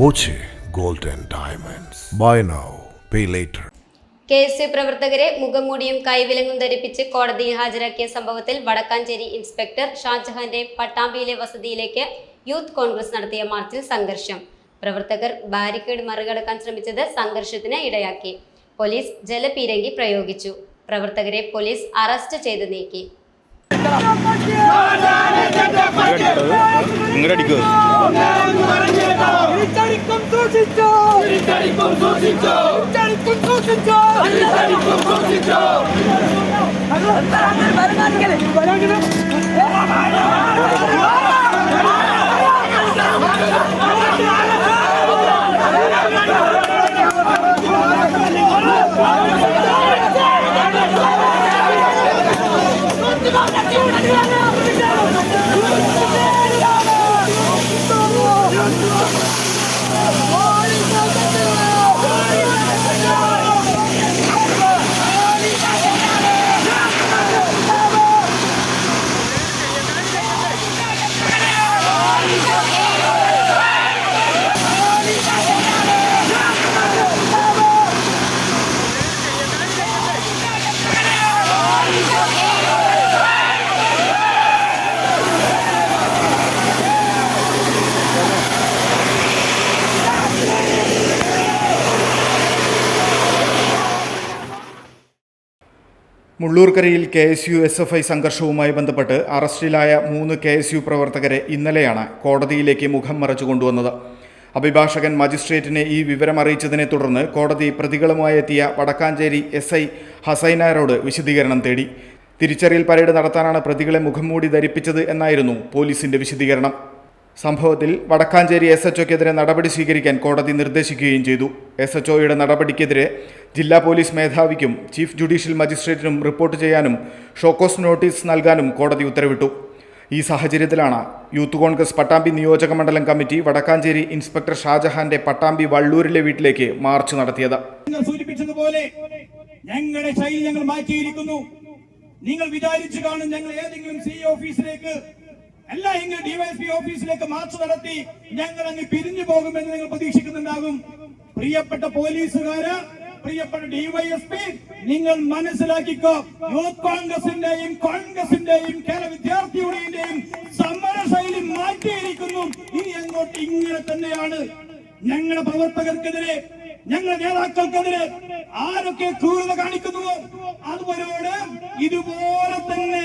Boche gold and diamonds. Buy now pay later K S U പ്രവർത്തകരെ മുഖംമൂടിയും കൈവിലങ്ങും ധരിപ്പിച്ച് കോടതിയിൽ ഹാജരാക്കിയ സംഭവത്തിൽ വടക്കാഞ്ചേരി ഇൻസ്പെക്ടർ ഷാജഹാന്റെ പട്ടാമ്പിയിലെ വസതിയിലേക്ക് യൂത്ത് കോൺഗ്രസ് നടത്തിയ മാർച്ചിൽ സംഘർഷം. പ്രവർത്തകർ ബാരിക്കേഡ് മറികടക്കാൻ ശ്രമിച്ചത് സംഘർഷത്തിന് ഇടയാക്കി. പോലീസ് ജലപീരങ്കി പ്രയോഗിച്ചു. പ്രവർത്തകരെ പോലീസ് അറസ്റ്റ് ചെയ്ത് നീക്കി. ഇങ്ങോട്ട് അടിക്കുക തിരിച്ചടിക്കും മുള്ളൂർക്കരയിൽ K S U S F I സംഘർഷവുമായി ബന്ധപ്പെട്ട് അറസ്റ്റിലായ മൂന്ന് കെ എസ് യു പ്രവർത്തകരെ ഇന്നലെയാണ് കോടതിയിലേക്ക് മുഖം മറച്ചു കൊണ്ടുവന്നത്. അഭിഭാഷകൻ മജിസ്ട്രേറ്റിനെ ഈ വിവരം അറിയിച്ചതിനെ തുടർന്ന് കോടതി പ്രതികളുമായി എത്തിയ വടക്കാഞ്ചേരി എസ് ഐ ഹസൈനാരോട് വിശദീകരണം തേടി. തിരിച്ചറിയൽ പരേഡ് നടത്താനാണ് പ്രതികളെ മുഖംമൂടി ധരിപ്പിച്ചത് എന്നായിരുന്നു പോലീസിന്റെ വിശദീകരണം. സംഭവത്തിൽ വടക്കാഞ്ചേരി എസ് എച്ച് ഒക്കെതിരെ നടപടി സ്വീകരിക്കാൻ കോടതി നിർദ്ദേശിക്കുകയും ചെയ്തു. എസ് എച്ച് ഒയുടെ നടപടിക്കെതിരെ ജില്ലാ പോലീസ് മേധാവിക്കും ചീഫ് ജുഡീഷ്യൽ മജിസ്ട്രേറ്റിനും റിപ്പോർട്ട് ചെയ്യാനും ഷോക്കോസ് നോട്ടീസ് നൽകാനും കോടതി ഉത്തരവിട്ടു. ഈ സാഹചര്യത്തിലാണ് യൂത്ത് കോൺഗ്രസ് പട്ടാമ്പി നിയോജക മണ്ഡലം കമ്മിറ്റി വടക്കാഞ്ചേരി ഇൻസ്പെക്ടർ ഷാജഹാന്റെ പട്ടാമ്പി വള്ളൂരിലെ വീട്ടിലേക്ക് മാർച്ച് നടത്തിയത്. സൂചിപ്പിച്ചതുപോലെ ഞങ്ങളുടെ ശൈലി ഞങ്ങൾ മാറ്റിയിരിക്കുന്നു. നിങ്ങൾ വിചാരിച്ചു കാണും ഞങ്ങൾ ഏതെങ്കിലും സി ഓഫീസിലേക്ക് അല്ല എങ്കിൽ ഡിവൈഎസ്പി ഓഫീസിലേക്ക് മാർച്ച് നടത്തി ഞങ്ങൾ അങ്ങ് പിരിഞ്ഞു പോകുമെന്ന് നിങ്ങൾ പ്രതീക്ഷിക്കുന്നുണ്ടാകും. പ്രിയപ്പെട്ട പോലീസുകാര് പ്രിയപ്പെട്ട ഡിവൈഎസ്പി നിങ്ങൾ മനസ്സിലാക്കിക്കോ യൂത്ത് കോൺഗ്രസിന്റെയും കോൺഗ്രസിന്റെയും കേരള വിദ്യാർത്ഥി യൂണിയന്റെയും സമര ശൈലി മാറ്റിയിരിക്കുന്നു. ഇനി അങ്ങോട്ട് ഇങ്ങനെ തന്നെയാണ് ഞങ്ങളുടെ പ്രവർത്തകർക്കെതിരെ ഞങ്ങളുടെ നേതാക്കൾക്കെതിരെ ആരൊക്കെ ക്രൂരത കാണിക്കുന്നുവോ അതുപോലെ ഇതുപോലെ തന്നെ